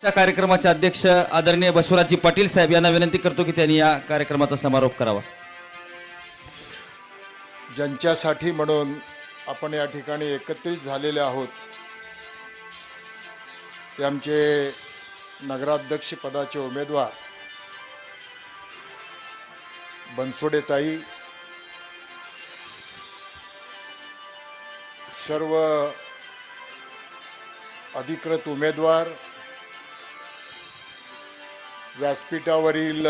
आजच्या कार्यक्रमाचे अध्यक्ष आदरणीय बसवराजी पाटील साहेब यांना विनंती करतो की त्यांनी या कार्यक्रमाचा समारोप करावा. ज्यांच्यासाठी म्हणून आपण या ठिकाणी एकत्रित झालेले आहोत ते आमचे नगराध्यक्ष पदाचे उमेदवार बनसोडेताई सर्व अधिकृत उमेदवार व्यासपीठावरील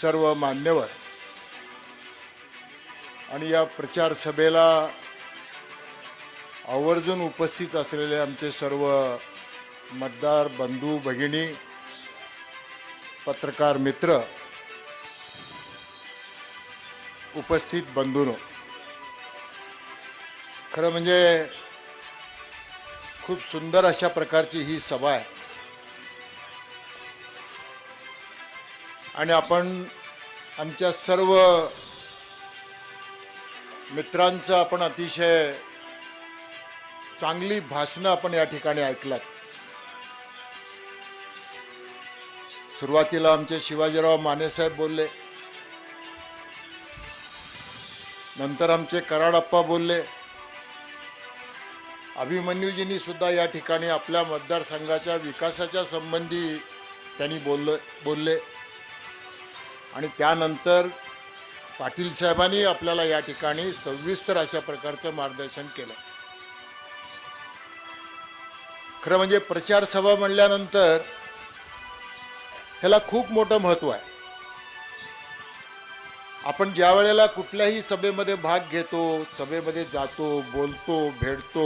सर्व मान्यवर आणि या प्रचार सभेला आवर्जून उपस्थित असलेले आमचे सर्व मतदार बंधू भगिनी पत्रकार मित्र उपस्थित बंधूनो खरं म्हणजे खूप सुंदर अशा प्रकारची ही सभा आहे. आणि आपण आमच्या सर्व मित्रांचं आपण अतिशय चांगली भाषणं आपण या ठिकाणी ऐकलात सुरुवातीला आमचे शिवाजीराव मानेसाहेब बोलले. नंतर आमचे कराडप्पा बोलले. अभिमन्यूजींनी सुद्धा या ठिकाणी आपल्या मतदारसंघाच्या विकासाच्या संबंधी त्यांनी बोललं बोलले. आणि त्यानंतर पाटील साहेबांनी आपल्याला या ठिकाणी सविस्तर अशा प्रकारचं मार्गदर्शन केलं. खरं म्हणजे प्रचार सभा म्हणल्यानंतर ह्याला खूप मोठं महत्त्व आहे. आपण ज्या वेळेला कुठल्याही सभेमध्ये भाग घेतो सभेमध्ये जातो बोलतो भेटतो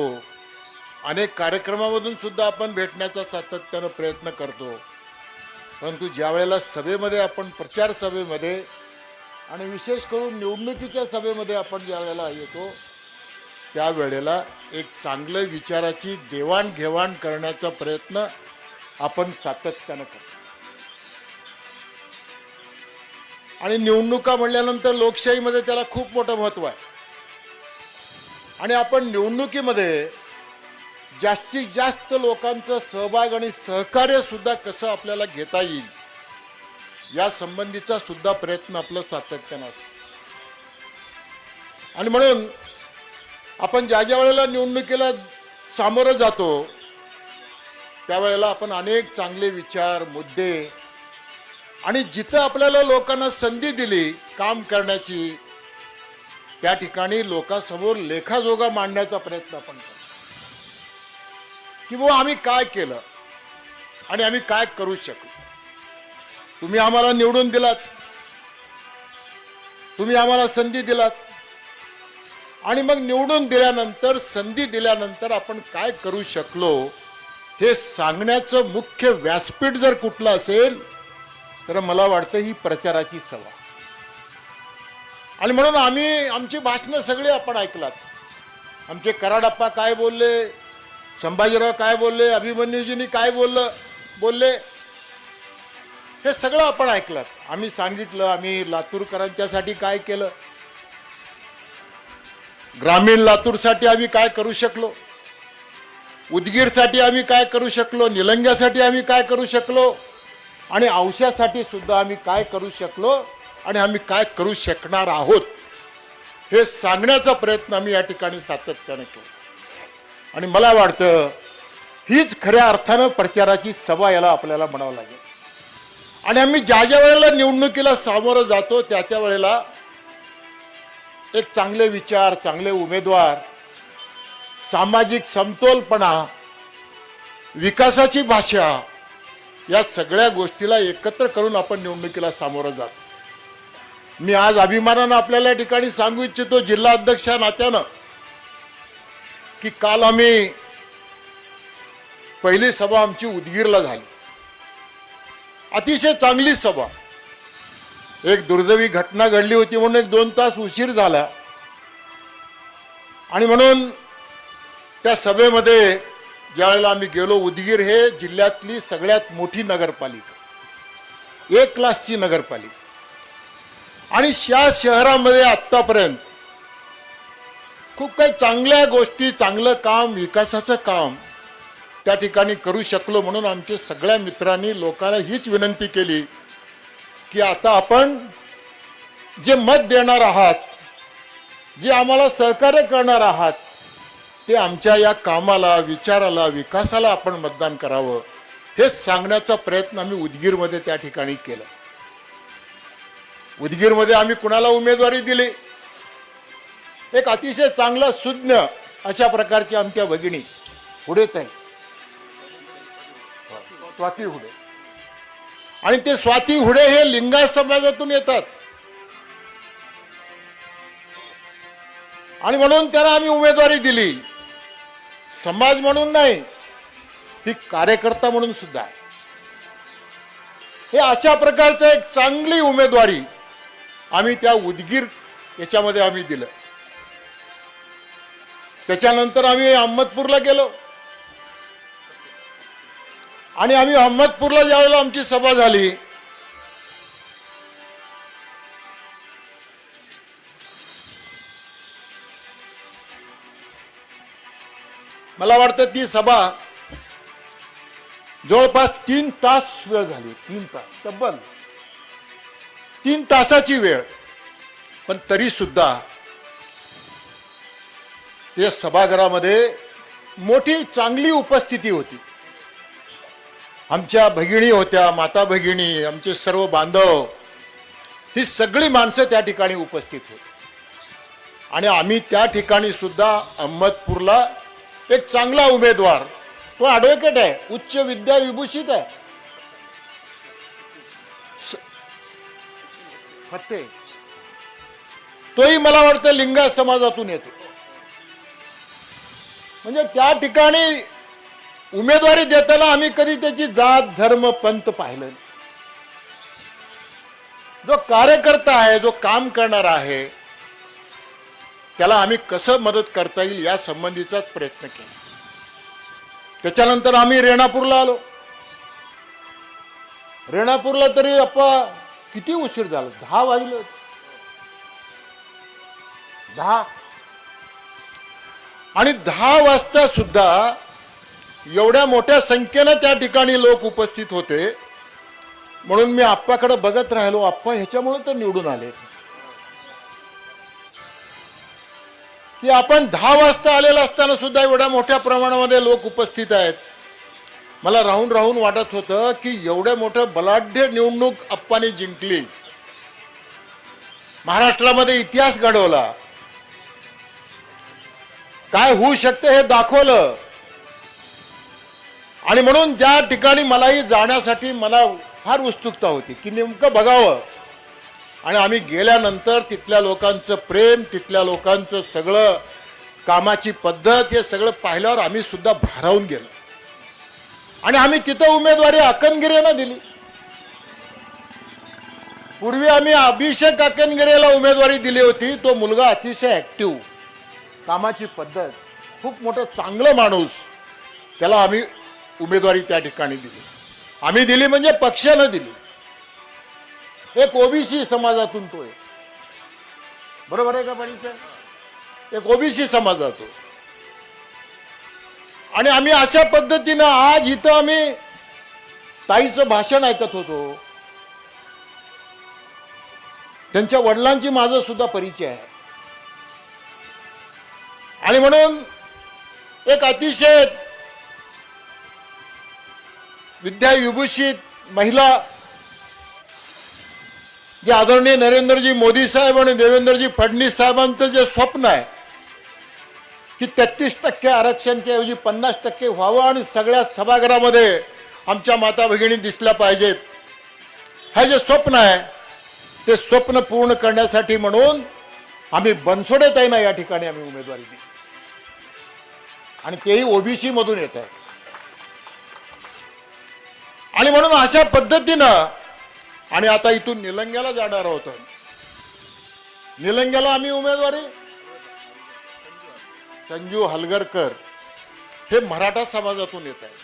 अनेक कार्यक्रमामधून सुद्धा आपण भेटण्याचा सातत्यानं प्रयत्न करतो. परंतु ज्या वेळेला सभेमध्ये आपण प्रचार सभेमध्ये आणि विशेष करून निवडणुकीच्या सभेमध्ये आपण ज्या वेळेला येतो त्यावेळेला एक चांगलं विचाराची देवाणघेवाण करण्याचा प्रयत्न आपण सातत्यानं करतो. आणि निवडणुका म्हणल्यानंतर लोकशाहीमध्ये त्याला खूप मोठं महत्त्व आहे. आणि आपण निवडणुकीमध्ये जास्तीत जास्त लोकांचं सहभाग आणि सहकार्य सुद्धा कसं आपल्याला घेता येईल या संबंधीचा सुद्धा प्रयत्न आपलं सातत्यानं असतो. आणि म्हणून आपण ज्या ज्या वेळेला निवडणुकीला सामोरं जातो त्यावेळेला आपण अनेक चांगले विचार मुद्दे आणि जिथं आपल्याला लोकांना संधी दिली काम करण्याची त्या ठिकाणी लोकांसमोर लेखाजोगा मांडण्याचा प्रयत्न आपण करतो. की बुवा आम्ही काय केलं? आणि आम्ही काय करू शकलो? तुम्ही आम्हाला निवडून दिलात. तुम्ही आम्हाला संधी दिलात. आणि मग निवडून दिल्यानंतर संधी दिल्यानंतर आपण काय करू शकलो हे सांगण्याचं मुख्य व्यासपीठ जर कुठलं असेल तर मला वाटतं ही प्रचाराची सभा. आणि म्हणून आम्ही आमची भाषणं सगळी आपण ऐकलात. आमचे कराडप्पा काय बोलले? संभाजीराव काय बोलले अभिमन्यूजींनी काय बोललं बोलले हे सगळं आपण ऐकलं. आम्ही सांगितलं आम्ही लातूरकरांच्यासाठी काय केलं? ग्रामीण लातूरसाठी आम्ही काय करू शकलो? उदगीरसाठी आम्ही काय करू शकलो? निलंग्यासाठी आम्ही काय करू शकलो? आणि औषधासाठी सुद्धा आम्ही काय करू शकलो? आणि आम्ही काय करू शकणार आहोत? हे सांगण्याचा प्रयत्न आम्ही या ठिकाणी सातत्याने केला. आणि मला वाटतं हीच खऱ्या अर्थानं प्रचाराची सभा याला आपल्याला म्हणावं लागेल. आणि आम्ही ज्या ज्या वेळेला निवडणुकीला सामोरं जातो त्या त्या वेळेला एक चांगले विचार चांगले उमेदवार सामाजिक समतोलपणा विकासाची भाषा या सगळ्या गोष्टीला एकत्र करून आपण निवडणुकीला सामोरं जातो. मी आज अभिमानानं आपल्याला या ठिकाणी सांगू इच्छितो जिल्हा अध्यक्ष नात्यानं की काल आम्ही पहिली सभा आमची उदगीरला झाली. अतिशय चांगली सभा. एक दुर्दैवी घटना घडली होती म्हणून एक दोन तास उशीर झाला. आणि म्हणून त्या सभेमध्ये ज्यावेळेला आम्ही गेलो उदगीर हे जिल्ह्यातली सगळ्यात मोठी नगरपालिका. एक क्लासची नगरपालिका. आणि या शहरामध्ये आत्तापर्यंत खूप काही चांगल्या गोष्टी चांगलं काम विकासाचं काम त्या ठिकाणी करू शकलो म्हणून आमच्या सगळ्या मित्रांनी लोकांना हीच विनंती केली की आता आपण जे मत देणार आहात जे आम्हाला सहकार्य करणार आहात ते आमच्या या कामाला विचाराला विकासाला आपण मतदान करावं हे सांगण्याचा प्रयत्न आम्ही उदगीरमध्ये त्या ठिकाणी केला. उदगीरमध्ये आम्ही कुणाला उमेदवारी दिली? एक अतिशय चांगला सुज्ञ अशा प्रकारची आमच्या भगिनी. पुढे आहे स्वाती हुडे. आणि ते स्वाती हुडे हे लिंगा समाजातून येतात. आणि म्हणून त्यांना आम्ही उमेदवारी दिली. समाज म्हणून नाही ती कार्यकर्ता म्हणून सुद्धा आहे. हे अशा प्रकारचं एक चांगली उमेदवारी आम्ही त्या उदगीर याच्यामध्ये आम्ही दिलं. त्याच्यानंतर आम्ही अहमदपूरला गेलो. आणि आम्ही अहमदपूरला ज्यावेळेला आमची सभा झाली मला वाटतं ती सभा जवळपास तीन तास वेळ झाली. तीन तास. तब्बल. तीन तासाची वेळ. पण तरी सुद्धा ते सभागृहामध्ये मोठी चांगली उपस्थिती होती. आमच्या भगिनी होत्या माता भगिनी आमचे सर्व बांधव ही सगळी माणसं त्या ठिकाणी उपस्थित होती. आणि आम्ही त्या ठिकाणी सुद्धा अहमदपूरला एक चांगला उमेदवार तो ॲडव्होकेट आहे उच्च विद्या विभूषित आहे. फत्ते. तोही मला वाटतं लिंगा समाजातून येतो. म्हणजे त्या ठिकाणी उमेदवारी देताना आम्ही कधी त्याची जात धर्म पंथ पाहिलं नाही. जो कार्यकर्ता आहे जो काम करणार आहे त्याला आम्ही कसं मदत करता येईल या संबंधीचाच प्रयत्न केला. त्याच्यानंतर आम्ही रेणापूरला आलो. रेणापूरला तरी अप्पा किती उशीर झाला? दहा वाजले होते. दहा आणि दहा वाजता सुद्धा एवढ्या मोठ्या संख्येनं त्या ठिकाणी लोक उपस्थित होते. म्हणून मी आप्पाकडे बघत राहिलो आप्पा ह्याच्यामुळे तर निवडून आले. की आपण दहा वाजता आलेला असताना सुद्धा एवढ्या मोठ्या प्रमाणामध्ये लोक उपस्थित आहेत. मला राहून राहून वाटत होतं की एवढ्या मोठं बलाढ्य निवडणूक अप्पाने जिंकली. महाराष्ट्रामध्ये इतिहास घडवला. काय होऊ शकतं हे दाखवलं. आणि म्हणून ज्या ठिकाणी मलाही जाण्यासाठी मला फार उत्सुकता होती की नेमकं बघावं. आणि आम्ही गेल्यानंतर तिथल्या लोकांचं प्रेम तिथल्या लोकांचं सगळं कामाची पद्धत हे सगळं पाहिल्यावर आम्ही सुद्धा भारावून गेलो. आणि आम्ही तिथं उमेदवारी अकनगिरेनं दिली. पूर्वी आम्ही अभिषेक अकनगिरेला उमेदवारी दिली होती तो मुलगा अतिशय ऍक्टिव्ह कामाची पद्धत खूप मोठं चांगलं माणूस त्याला आम्ही उमेदवारी त्या ठिकाणी दिली. आम्ही दिली म्हणजे पक्षानं दिली. एक ओबीसी समाजातून तो आहे बरोबर आहे का पाटील साहेब? एक ओबीसी समाजातून. आणि आम्ही अशा पद्धतीनं आज इथं आम्ही ताईचं भाषण ऐकत होतो. त्यांच्या वडिलांची माझा सुद्धा परिचय आहे. आणि म्हणून एक अतिशय विद्याविभूषित महिला जे आदरणीय नरेंद्रजी मोदी साहेब आणि देवेंद्रजी फडणवीस साहेबांचं जे स्वप्न आहे की तेहतीस टक्के आरक्षणच्या ऐवजी पन्नास टक्के व्हावं आणि सगळ्या सभागृहामध्ये आमच्या माता भगिनी दिसल्या पाहिजेत. हे जे स्वप्न आहे ते स्वप्न पूर्ण करण्यासाठी म्हणून आम्ही बनसोडे ताईंना या ठिकाणी आम्ही उमेदवारी दिली. आणि तेही ओबीसी मधून येत आहे. आणि म्हणून अशा पद्धतीनं आणि आता इथून निलंग्याला जाणार आहोत निलंग्याला आम्ही उमेदवारी? संजू हलगरकर. हे मराठा समाजातून येत आहे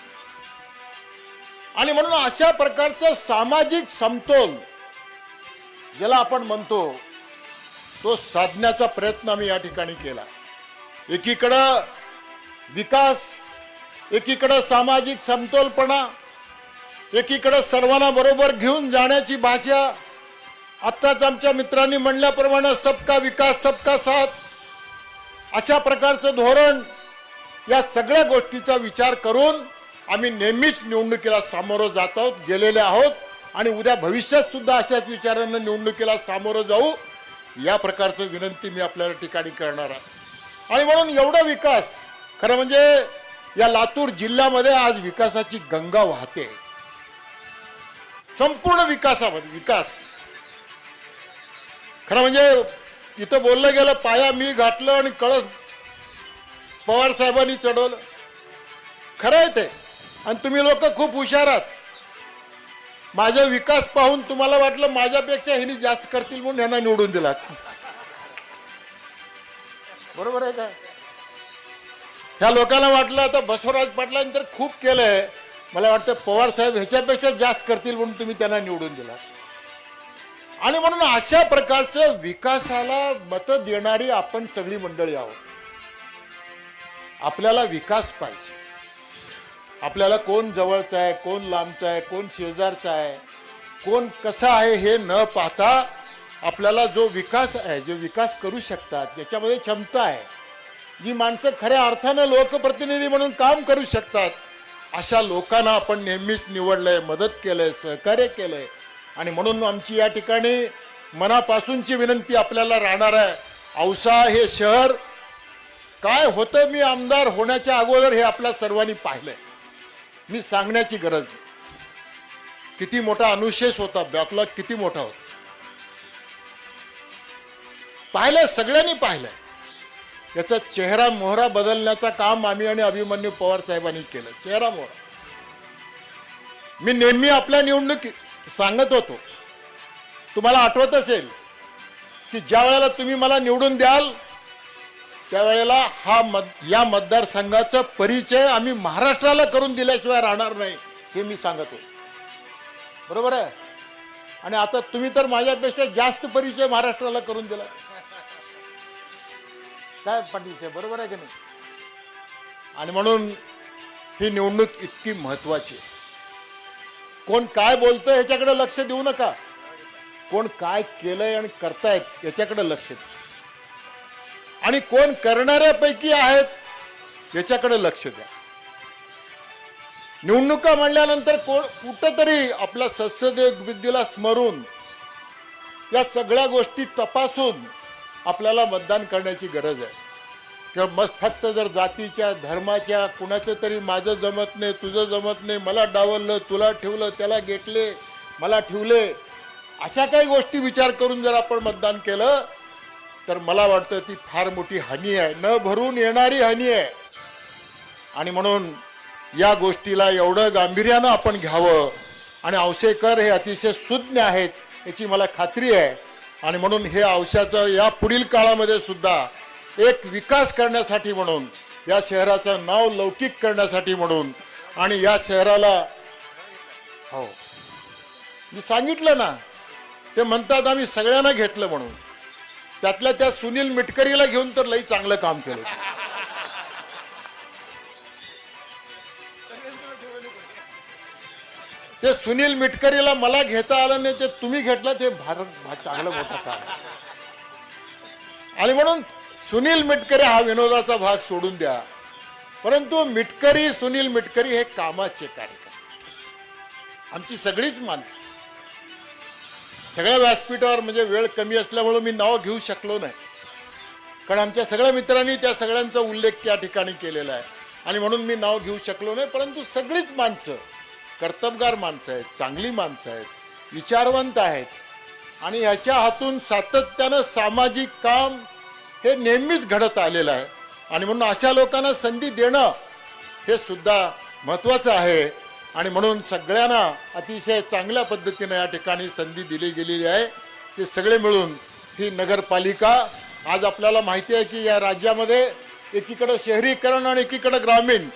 आणि म्हणून अशा प्रकारचं सामाजिक समतोल ज्याला आपण म्हणतो तो साधण्याचा प्रयत्न आम्ही या ठिकाणी केला. एकीकडं विकास एकीकडं सामाजिक समतोलपणा एकीकडं सर्वांना बरोबर घेऊन जाण्याची भाषा. आत्ताच आमच्या मित्रांनी म्हणल्याप्रमाणे सबका विकास सबका साथ. अशा प्रकारचं धोरण या सगळ्या गोष्टीचा विचार करून आम्ही नेहमीच निवडणुकीला सामोरं जात आहोत गेलेले आहोत आणि उद्या भविष्यात सुद्धा अशाच विचारांना निवडणुकीला सामोरं जाऊ या प्रकारचं विनंती मी आपल्याला ठिकाणी करणार आहे. आणि म्हणून एवढा विकास खरं म्हणजे या लातूर जिल्ह्यामध्ये आज विकासाची गंगा वाहते. संपूर्ण विकासामध्ये विकास. खरं म्हणजे इथं बोललं गेलं पाया मी घातलं आणि कळस पवार साहेबांनी चढवलं. खरं आहे ते. आणि तुम्ही लोक खूप हुशार आहात. माझा विकास पाहून तुम्हाला वाटलं माझ्यापेक्षा ह्यांनी जास्त करतील म्हणून यांना निवडून दिला बरोबर आहे का? ह्या लोकांना वाटलं आता बसवराज पाटलांनी तर खूप केलंय. मला वाटतं पवार साहेब ह्याच्यापेक्षा जास्त करतील म्हणून तुम्ही त्यांना निवडून दिला. आणि म्हणून अशा प्रकारचं विकासाला मतं देणारी आपण सगळी मंडळी आहोत. आपल्याला विकास पाहिजे. आपल्याला कोण जवळचा आहे कोण लांबचा आहे कोण शेजारचा आहे कोण कसा आहे हे न पाहता आपल्याला जो विकास आहे जो विकास करू शकतात ज्याच्यामध्ये क्षमता आहे जी माणसं खऱ्या अर्थानं लोकप्रतिनिधी म्हणून काम करू शकतात अशा लोकांना आपण नेहमीच निवडलंय मदत केलंय सहकार्य केलंय. आणि म्हणून आमची या ठिकाणी मनापासूनची विनंती आपल्याला राहणार आहे. औसा हे शहर काय होतं मी आमदार होण्याच्या अगोदर हे आपल्या सर्वांनी पाहिलंय. मी सांगण्याची गरज नाही. किती मोठा अनुशेष होता बॅकलॉग किती मोठा होता. पाहिलंय सगळ्यांनी पाहिलंय. याचा चेहरा मोहरा बदलण्याचं काम आम्ही आणि अभिमन्यू पवार साहेबांनी केलं. चेहरा मोहरा. मी नेहमी आपल्या निवडणुकीत सांगत होतो. तुम्हाला आठवत असेल की ज्या वेळेला तुम्ही मला निवडून द्याल त्यावेळेला हा मत या मतदारसंघाचा परिचय आम्ही महाराष्ट्राला करून दिल्याशिवाय राहणार नाही हे मी सांगत होतो. बरोबर आहे? आणि आता तुम्ही तर माझ्यापेक्षा जास्त परिचय महाराष्ट्राला करून दिला काय पाटील साहेब बरोबर आहे की नाही? आणि म्हणून ही निवडणूक इतकी महत्वाची आहे. कोण काय बोलतोय ह्याच्याकडे लक्ष देऊ नका. कोण काय केलंय आणि करतायत याच्याकडे लक्ष द्या. आणि कोण करणाऱ्यापैकी आहेत याच्याकडे लक्ष द्या. निवडणुका म्हणल्यानंतर कोण कुठंतरी आपल्या सस्यदेव विद्येला स्मरून या सगळ्या गोष्टी तपासून आपल्याला मतदान करण्याची गरज आहे. किंवा मस्त फक्त जर जातीच्या धर्माच्या कुणाचं तरी माझं जमत नाही तुझं जमत नाही मला डावललं तुला ठेवलं त्याला गेटले मला ठेवले अशा काही गोष्टी विचार करून जर आपण मतदान केलं तर मला वाटतं ती फार मोठी हानी आहे. न भरून येणारी हानी आहे. आणि म्हणून या गोष्टीला एवढं गांभीर्यानं आपण घ्यावं. आणि औसेकर हे अतिशय सुज्ञ आहेत याची मला खात्री आहे. आणि म्हणून हे औषधाचं या पुढील काळामध्ये सुद्धा एक विकास करण्यासाठी म्हणून या शहराचं नाव लौकिक करण्यासाठी म्हणून आणि या शहराला हो. मी सांगितलं ना ते म्हणतात आम्ही सगळ्यांना घेतलं म्हणून. त्यातल्या त्या सुनील मिटकरीला घेऊन तर लई चांगलं काम केलं. ते सुनील मिटकरीला मला घेता आलं नाही ते तुम्ही घेतलं ते भारत चांगलं मोठं काम आणि म्हणून सुनील मिटकरी हा विनोदाचा भाग सोडून द्या. परंतु मिटकरी सुनील मिटकरी हे कामाचे कार्यकर्ते आमची सगळीच माणसं. सगळ्या व्यासपीठावर म्हणजे वेळ कमी असल्यामुळे मी नाव घेऊ शकलो नाही. कारण आमच्या सगळ्या मित्रांनी त्या सगळ्यांचा उल्लेख त्या ठिकाणी केलेला आहे. आणि म्हणून मी नाव घेऊ शकलो नाही परंतु सगळीच माणसं कर्तबगार माणसं आहेत चांगली माणसं आहेत विचारवंत आहेत. आणि ह्याच्या हातून सातत्यानं सामाजिक काम हे नेहमीच घडत आलेलं आहे. आणि म्हणून अशा लोकांना संधी देणं हे सुद्धा महत्त्वाचं आहे. आणि म्हणून सगळ्यांना अतिशय चांगल्या पद्धतीनं या ठिकाणी संधी दिली गेलेली आहे. ते सगळे मिळून ही नगरपालिका आज आपल्याला माहिती आहे की या राज्यामध्ये एकीकडं शहरीकरण आणि एकीकडं ग्रामीण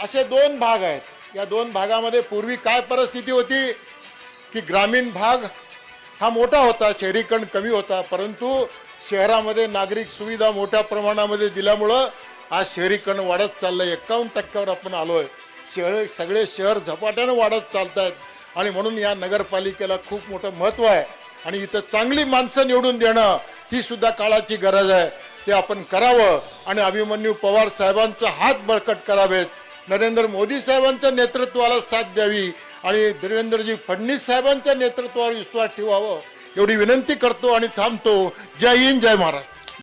असे दोन भाग आहेत. या दोन भागामध्ये पूर्वी काय परिस्थिती होती की ग्रामीण भाग हा मोठा होता शहरीकरण कमी होता परंतु शहरामध्ये नागरिक सुविधा मोठ्या प्रमाणामध्ये दिल्यामुळं आज शहरीकरण वाढत चाललंय. एक्कावन्न टक्क्यावर आपण आलो आहे शहर सगळे शहर झपाट्यानं वाढत चालत आहेत आणि म्हणून या नगरपालिकेला खूप मोठं महत्त्व आहे. आणि इथं चांगली माणसं निवडून देणं ही सुद्धा काळाची गरज आहे. ते आपण करावं आणि अभिमन्यू पवार साहेबांचा हात बळकट करावेत. नरेंद्र मोदी साहेबांच्या नेतृत्वाला साथ द्यावी आणि देवेंद्रजी फडणवीस साहेबांच्या नेतृत्वावर विश्वास ठेवावं एवढी विनंती करतो आणि थांबतो. जय हिंद जय महाराष्ट्र.